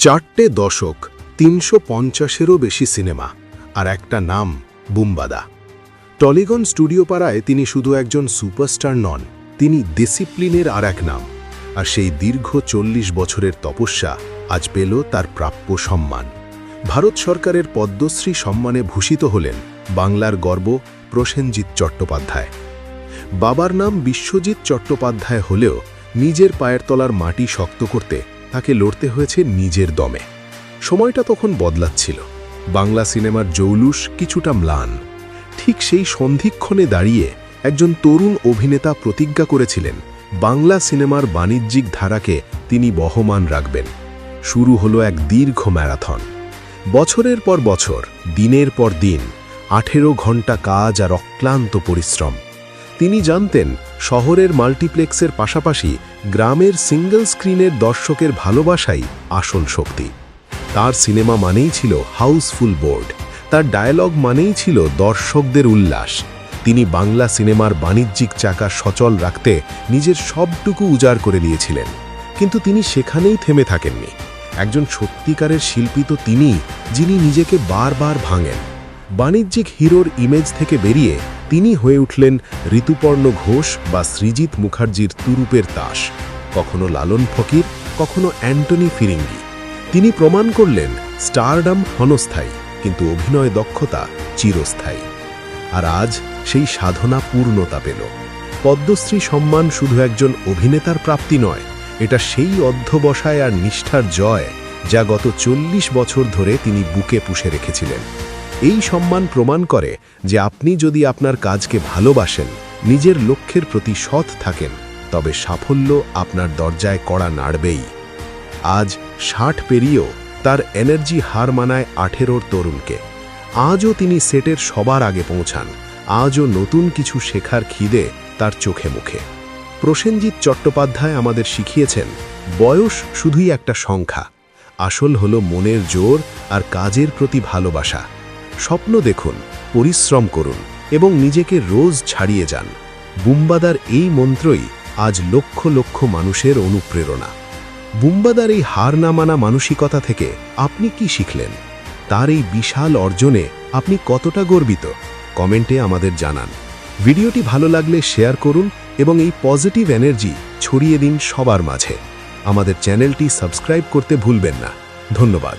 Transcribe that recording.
চারটে দশক, তিনশো পঞ্চাশেরও বেশি সিনেমা আর একটা নাম, বুম্বাদা। টলিগন স্টুডিও পাড়ায় তিনি শুধু একজন সুপারস্টার নন, তিনি ডিসিপ্লিনের আর এক নাম। আর সেই দীর্ঘ চল্লিশ বছরের তপস্যা আজ পেল তার প্রাপ্য সম্মান। ভারত সরকারের পদ্মশ্রী সম্মানে ভূষিত হলেন বাংলার গর্ব প্রসেনজিৎ চট্টোপাধ্যায়। বাবার নাম বিশ্বজিৎ চট্টোপাধ্যায় হলেও নিজের পায়ের তলার মাটি শক্ত করতে তাকে লড়তে হয়েছে নিজের দমে। সময়টা তখন বদলাচ্ছিল। বাংলা সিনেমার জৌলুস কিছুটা ম্লান। ঠিক সেই সন্ধিক্ষণে দাঁড়িয়ে একজন তরুণ অভিনেতা প্রতিজ্ঞা করেছিলেন, বাংলা সিনেমার বাণিজ্যিক ধারাকে তিনি বহমান রাখবেন। শুরু হলো এক দীর্ঘ ম্যারাথন। বছরের পর বছর, দিনের পর দিন, আঠেরো ঘণ্টা কাজ আর অক্লান্ত পরিশ্রম। তিনি জানতেন, শহরের মাল্টিপ্লেক্সের পাশাপাশি গ্রামের সিঙ্গল স্ক্রিনের দর্শকের ভালোবাসাই আসল শক্তি। তার সিনেমা মানেই ছিল হাউসফুল বোর্ড। তার ডায়ালগ মানেই ছিল দর্শকদের উল্লাস। তিনি বাংলা সিনেমার বাণিজ্যিক চাকা সচল রাখতে নিজের সবটুকু উজাড় করে দিয়েছিলেন কিন্তু তিনি সেখানেই থেমে থাকেননি। একজন সত্যিকারের শিল্পী তো তিনি যিনি নিজেকে বারবার ভাঙেন। বাণিজ্যিক হিরোর ইমেজ থেকে বেরিয়ে তিনি হয়ে উঠলেন ঋতুপর্ণ ঘোষ বা সৃজিৎ মুখার্জির তুরুপের তাস কখনো লালন ফকির, কখনো অ্যান্টনি ফিরিঙ্গি। তিনি প্রমাণ করলেন স্টারডাম ক্ষণস্থায়ী, কিন্তু অভিনয় দক্ষতা চিরস্থায়ী। আর আজ সেই সাধনা পূর্ণতা পেল। পদ্মশ্রী সম্মান শুধু একজন অভিনেতার প্রাপ্তি নয়, এটা সেই অধ্যবসায় আর নিষ্ঠার জয় যা গত চল্লিশ বছর ধরে তিনি বুকে পুষে রেখেছিলেন। এই সম্মান প্রমাণ করে যে আপনি যদি আপনার কাজকে ভালোবাসেন, নিজের লক্ষ্যের প্রতি সৎ থাকেন, তবে সাফল্য আপনার দরজায় কড়া নাড়বেই। আজ ষাট পেরিয়েও তার এনার্জি হার মানায় আঠেরোর তরুণকে। আজও তিনি সেটের সবার আগে পৌঁছান। আজও নতুন কিছু শেখার খিদে তার চোখে মুখে। প্রসেনজিৎ চট্টোপাধ্যায় আমাদের শিখিয়েছেন, বয়স শুধুই একটা সংখ্যা। আসল হলো মনের জোর আর কাজের প্রতি ভালোবাসা। স্বপ্ন দেখুন, পরিশ্রম করুন এবং নিজেকে রোজ ছাড়িয়ে যান। বুম্বাদার এই মন্ত্রই আজ লক্ষ লক্ষ মানুষের অনুপ্রেরণা। বুম্বাদার এই হার না মানা মানসিকতা থেকে আপনি কি শিখলেন? তার এই বিশাল অর্জনে আপনি কতটা গর্বিত? কমেন্টে আমাদের জানান। ভিডিওটি ভালো লাগলে শেয়ার করুন এবং এই পজিটিভ এনার্জি ছড়িয়ে দিন সবার মাঝে। আমাদের চ্যানেলটি সাবস্ক্রাইব করতে ভুলবেন না। ধন্যবাদ।